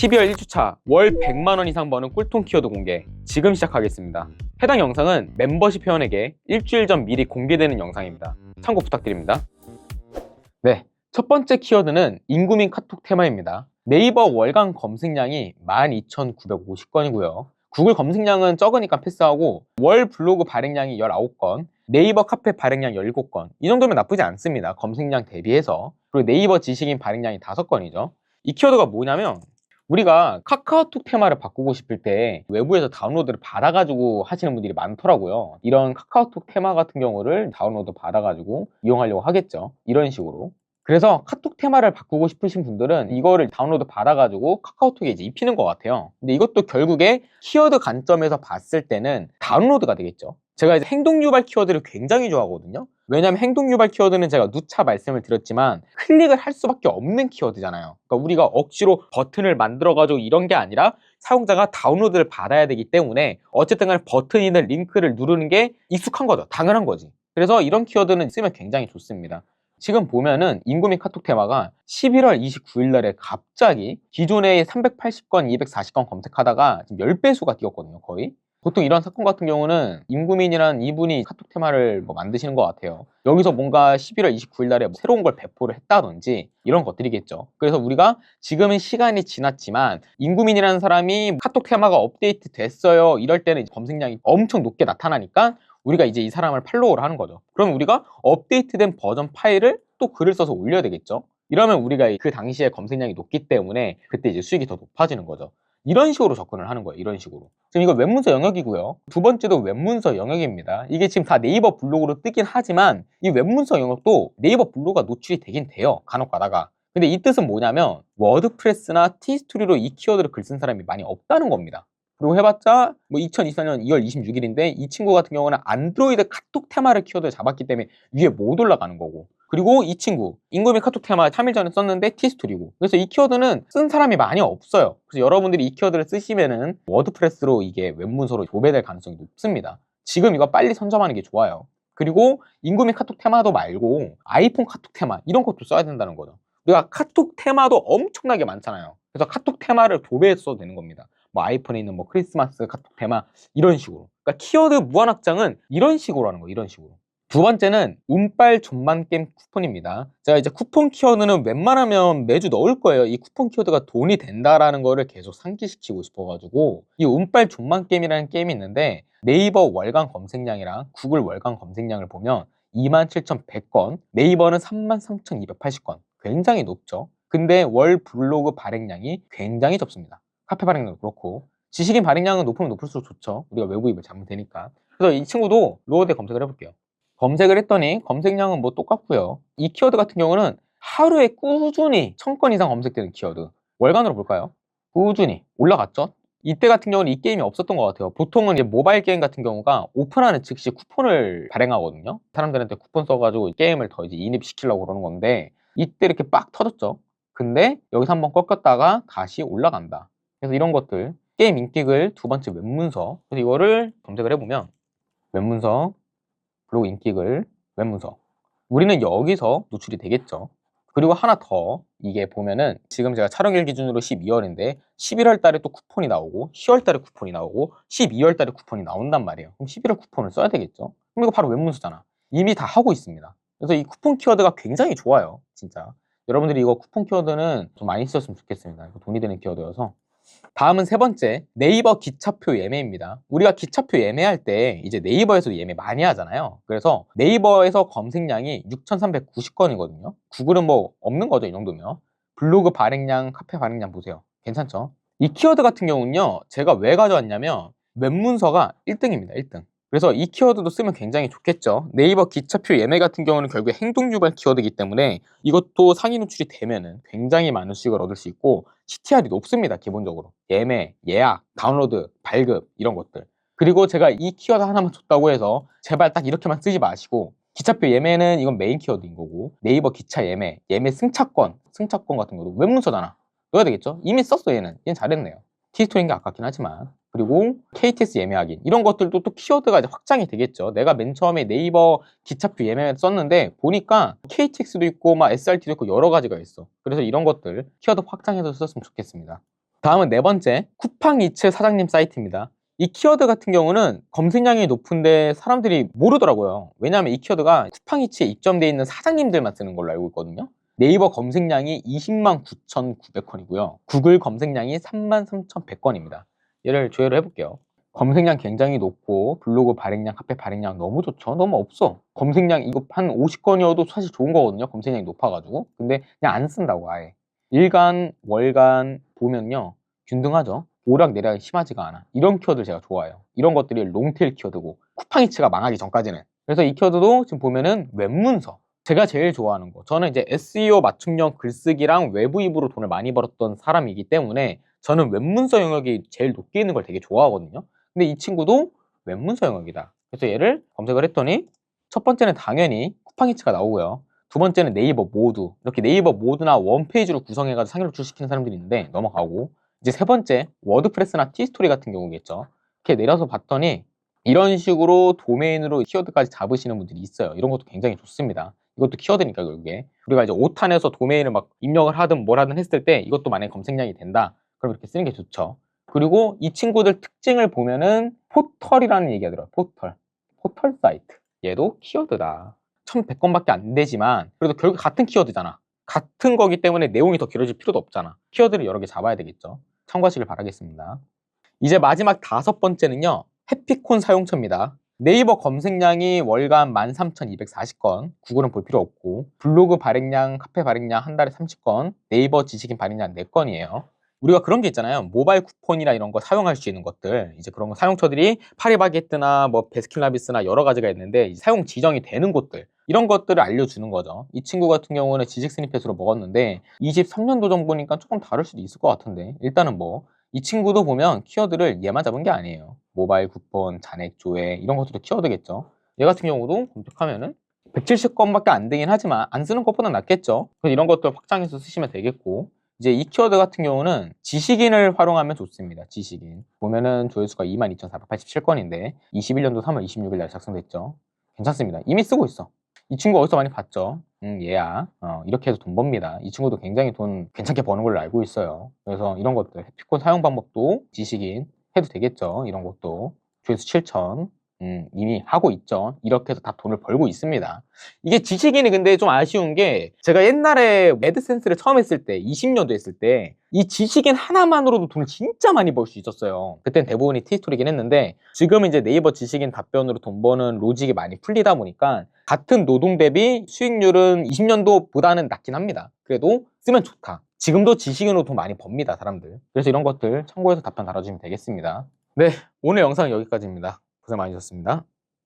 12월 1주차 월 100만 원 이상 버는 꿀통 키워드 공개 지금 시작하겠습니다. 해당 영상은 멤버십 회원에게 일주일 전 미리 공개되는 영상입니다. 참고 부탁드립니다. 네, 첫 번째 키워드는 인구민 카톡 테마입니다. 네이버 월간 검색량이 12,950건이고요. 구글 검색량은 적으니까 패스하고 월 블로그 발행량이 19건, 네이버 카페 발행량 17건. 이 정도면 나쁘지 않습니다. 검색량 대비해서. 그리고 네이버 지식인 발행량이 5건이죠. 이 키워드가 뭐냐면 우리가 카카오톡 테마를 바꾸고 싶을 때 외부에서 다운로드를 받아가지고 하시는 분들이 많더라고요. 이런 카카오톡 테마 같은 경우를 다운로드 받아가지고 이용하려고 하겠죠. 이런 식으로. 그래서 카톡 테마를 바꾸고 싶으신 분들은 이거를 다운로드 받아가지고 카카오톡에 이제 입히는 것 같아요. 근데 이것도 결국에 키워드 관점에서 봤을 때는 다운로드가 되겠죠. 제가 이제 행동 유발 키워드를 굉장히 좋아하거든요. 왜냐하면 행동 유발 키워드는 제가 누차 말씀을 드렸지만 클릭을 할 수밖에 없는 키워드잖아요. 그러니까 우리가 억지로 버튼을 만들어가지고 이런 게 아니라 사용자가 다운로드를 받아야 되기 때문에 어쨌든 간에 버튼이든 링크를 누르는 게 익숙한 거죠. 당연한 거지. 그래서 이런 키워드는 쓰면 굉장히 좋습니다. 지금 보면은 인구민 카톡 테마가 11월 29일 날에 갑자기 기존에 380건, 240건 검색하다가 지금 10배수가 뛰었거든요, 거의. 보통 이런 사건 같은 경우는 임구민이라는 이분이 카톡 테마를 뭐 만드시는 것 같아요. 여기서 뭔가 11월 29일 날에 뭐 새로운 걸 배포를 했다든지 이런 것들이겠죠. 그래서 우리가 지금은 시간이 지났지만 임구민이라는 사람이 카톡 테마가 업데이트 됐어요. 이럴 때는 검색량이 엄청 높게 나타나니까 우리가 이제 이 사람을 팔로우를 하는 거죠. 그럼 우리가 업데이트된 버전 파일을 또 글을 써서 올려야 되겠죠. 이러면 우리가 그 당시에 검색량이 높기 때문에 그때 이제 수익이 더 높아지는 거죠. 이런 식으로 접근을 하는 거예요. 이런 식으로. 지금 이거 웹문서 영역이고요. 두 번째도 웹문서 영역입니다. 이게 지금 다 네이버 블로그로 뜨긴 하지만 이 웹문서 영역도 네이버 블로그가 노출이 되긴 돼요. 간혹 가다가. 근데 이 뜻은 뭐냐면 워드프레스나 티스토리로 이 키워드를 글 쓴 사람이 많이 없다는 겁니다. 그리고 해봤자 뭐 2024년 2월 26일인데 이 친구 같은 경우는 안드로이드 카톡 테마를 키워드를 잡았기 때문에 위에 못 올라가는 거고 그리고 이 친구 인구미 카톡 테마 3일 전에 썼는데 티스토리고. 그래서 이 키워드는 쓴 사람이 많이 없어요. 그래서 여러분들이 이 키워드를 쓰시면은 워드프레스로 이게 웹문서로 도배될 가능성이 높습니다. 지금 이거 빨리 선점하는 게 좋아요. 그리고 인구미 카톡 테마도 말고 아이폰 카톡 테마 이런 것도 써야 된다는 거죠. 우리가 카톡 테마도 엄청나게 많잖아요. 그래서 카톡 테마를 도배해서 써도 되는 겁니다. 뭐 아이폰에 있는 뭐 크리스마스 카톡 테마 이런 식으로. 그러니까 키워드 무한 확장은 이런 식으로 하는 거 이런 식으로 두 번째는 운빨 존만 게임 쿠폰입니다. 제가 이제 쿠폰 키워드는 웬만하면 매주 넣을 거예요. 이 쿠폰 키워드가 돈이 된다라는 거를 계속 상기시키고 싶어가지고 이 운빨 존만 게임이라는 게임이 있는데 네이버 월간 검색량이랑 구글 월간 검색량을 보면 27,100건, 네이버는 33,280건. 굉장히 높죠. 근데 월 블로그 발행량이 굉장히 적습니다. 카페 발행량도 그렇고 지식인 발행량은 높으면 높을수록 좋죠. 우리가 외부입을 잡으면 되니까. 그래서 이 친구도 로어대 검색을 해볼게요. 검색을 했더니 검색량은 뭐 똑같고요. 이 키워드 같은 경우는 하루에 꾸준히 1000건 이상 검색되는 키워드. 월간으로 볼까요? 꾸준히 올라갔죠? 이때 같은 경우는 이 게임이 없었던 것 같아요. 보통은 이제 모바일 게임 같은 경우가 오픈하는 즉시 쿠폰을 발행하거든요. 사람들한테 쿠폰 써가지고 게임을 더 이제 인입시키려고 그러는 건데 이때 이렇게 빡 터졌죠. 근데 여기서 한번 꺾였다가 다시 올라간다. 그래서 이런 것들 게임 인기글 두 번째 웹문서 그래서 이거를 검색을 해보면 웹문서 블로그 인기글 웹문서. 우리는 여기서 노출이 되겠죠. 그리고 하나 더 이게 보면은 지금 제가 촬영일 기준으로 12월인데 11월 달에 또 쿠폰이 나오고 10월 달에 쿠폰이 나오고 12월 달에 쿠폰이 나온단 말이에요. 그럼 11월 쿠폰을 써야 되겠죠? 그럼 이거 바로 웹문서잖아. 이미 다 하고 있습니다. 그래서 이 쿠폰 키워드가 굉장히 좋아요 진짜. 여러분들이 이거 쿠폰 키워드는 좀 많이 쓰셨으면 좋겠습니다. 돈이 되는 키워드여서 다음은 세 번째 네이버 기차표 예매입니다. 우리가 기차표 예매할 때 이제 네이버에서 예매 많이 하잖아요. 그래서 네이버에서 검색량이 6,390건이거든요. 구글은 뭐 없는 거죠 이 정도면. 블로그 발행량, 카페 발행량 보세요. 괜찮죠? 이 키워드 같은 경우는요. 제가 왜 가져왔냐면 웹문서가 1등입니다. 1등. 그래서 이 키워드도 쓰면 굉장히 좋겠죠. 네이버 기차표 예매 같은 경우는 결국에 행동 유발 키워드이기 때문에 이것도 상위 노출이 되면은 굉장히 많은 수익을 얻을 수 있고 CTR이 높습니다. 기본적으로. 예매, 예약, 다운로드, 발급 이런 것들. 그리고 제가 이 키워드 하나만 줬다고 해서 제발 딱 이렇게만 쓰지 마시고 기차표 예매는 이건 메인 키워드인 거고 네이버 기차 예매, 예매 승차권, 승차권 같은 것도 웹문서잖아. 넣어야 되겠죠? 이미 썼어 얘는. 얘는 잘했네요. 티스토리인 게 아깝긴 하지만 그리고 KTX 예매 확인 이런 것들도 또 키워드가 확장이 되겠죠 내가 맨 처음에 네이버 기차표 예매 썼는데 보니까 KTX도 있고 막 SRT도 있고 여러 가지가 있어 그래서 이런 것들 키워드 확장해서 썼으면 좋겠습니다 다음은 네 번째, 쿠팡 이츠 사장님 사이트입니다. 이 키워드 같은 경우는 검색량이 높은데 사람들이 모르더라고요. 왜냐하면 이 키워드가 쿠팡 이츠에 입점되어 있는 사장님들만 쓰는 걸로 알고 있거든요. 네이버 검색량이 20만 9,900건이고요. 구글 검색량이 3만 3,100건입니다. 얘를 조회를 해볼게요. 검색량 굉장히 높고 블로그 발행량, 카페 발행량 너무 좋죠. 너무 없어. 검색량 이거 한 50건이어도 사실 좋은 거거든요. 검색량이 높아가지고. 근데 그냥 안 쓴다고 아예. 일간, 월간 보면요. 균등하죠. 오락 내락이 심하지가 않아. 이런 키워드 제가 좋아해요. 이런 것들이 롱테일 키워드고 쿠팡이츠가 망하기 전까지는. 그래서 이 키워드도 지금 보면은 웹문서. 제가 제일 좋아하는 거. 저는 이제 SEO 맞춤형 글쓰기랑 외부 입으로 돈을 많이 벌었던 사람이기 때문에 저는 웹문서 영역이 제일 높게 있는 걸 되게 좋아하거든요. 근데 이 친구도 웹문서 영역이다. 그래서 얘를 검색을 했더니 첫 번째는 당연히 쿠팡이츠가 나오고요. 두 번째는 네이버 모두. 이렇게 네이버 모두나 원페이지로 구성해가지고 상위로 출시키는 사람들이 있는데 넘어가고 이제 세 번째 워드프레스나 티스토리 같은 경우겠죠. 이렇게 내려서 봤더니 이런 식으로 도메인으로 키워드까지 잡으시는 분들이 있어요. 이런 것도 굉장히 좋습니다. 이것도 키워드니까 결국에 우리가 이제 오탄에서 도메인을 막 입력을 하든 뭘 하든 했을 때 이것도 만약에 검색량이 된다. 그럼 이렇게 쓰는 게 좋죠. 그리고 이 친구들 특징을 보면은 포털이라는 얘기 하더라고요. 포털. 포털 사이트. 얘도 키워드다. 1100건밖에 안 되지만 그래도 결국 같은 키워드잖아. 같은 거기 때문에 내용이 더 길어질 필요도 없잖아. 키워드를 여러 개 잡아야 되겠죠. 참고하시길 바라겠습니다. 이제 마지막 다섯 번째는요. 해피콘 사용처입니다. 네이버 검색량이 월간 13,240건, 구글은 볼 필요 없고, 블로그 발행량, 카페 발행량 한 달에 30건, 네이버 지식인 발행량 4건이에요. 우리가 그런 게 있잖아요. 모바일 쿠폰이나 이런 거 사용할 수 있는 것들. 이제 그런 거 사용처들이 파리바게뜨나 뭐 베스킨라빈스나 여러 가지가 있는데 사용 지정이 되는 곳들. 이런 것들을 알려주는 거죠. 이 친구 같은 경우는 지식 스니펫으로 먹었는데 23년도 정보니까 조금 다를 수도 있을 것 같은데 일단은 뭐 이 친구도 보면 키워드를 얘만 잡은 게 아니에요. 모바일 쿠폰, 잔액 조회 이런 것들도 키워드겠죠. 얘 같은 경우도 검색하면은 170건밖에 안 되긴 하지만 안 쓰는 것보다 낫겠죠. 이런 것들 확장해서 쓰시면 되겠고 이제 이 키워드 같은 경우는 지식인을 활용하면 좋습니다. 지식인. 보면은 조회수가 22,487건인데 21년도 3월 26일 날 작성됐죠. 괜찮습니다. 이미 쓰고 있어. 이 친구 어디서 많이 봤죠? 음, 얘야. 어, 이렇게 해서 돈 법니다. 이 친구도 굉장히 돈 괜찮게 버는 걸로 알고 있어요. 그래서 이런 것들, 해피콘 사용 방법도 지식인 해도 되겠죠. 이런 것도. 조회수 7천. 음, 이미 하고 있죠. 이렇게 해서 다 돈을 벌고 있습니다. 이게 지식인이 근데 좀 아쉬운 게 제가 옛날에 매드센스를 처음 했을 때 20년도 했을 때 이 지식인 하나만으로도 돈을 진짜 많이 벌 수 있었어요. 그땐 대부분이 티스토리긴 했는데 지금 이제 네이버 지식인 답변으로 돈 버는 로직이 많이 풀리다 보니까 같은 노동 대비 수익률은 20년도보다는 낮긴 합니다. 그래도 쓰면 좋다. 지금도 지식인으로 돈 많이 법니다, 사람들. 그래서 이런 것들 참고해서 답변 달아주시면 되겠습니다. 네, 오늘 영상은 여기까지입니다. 고생 많으셨습니다.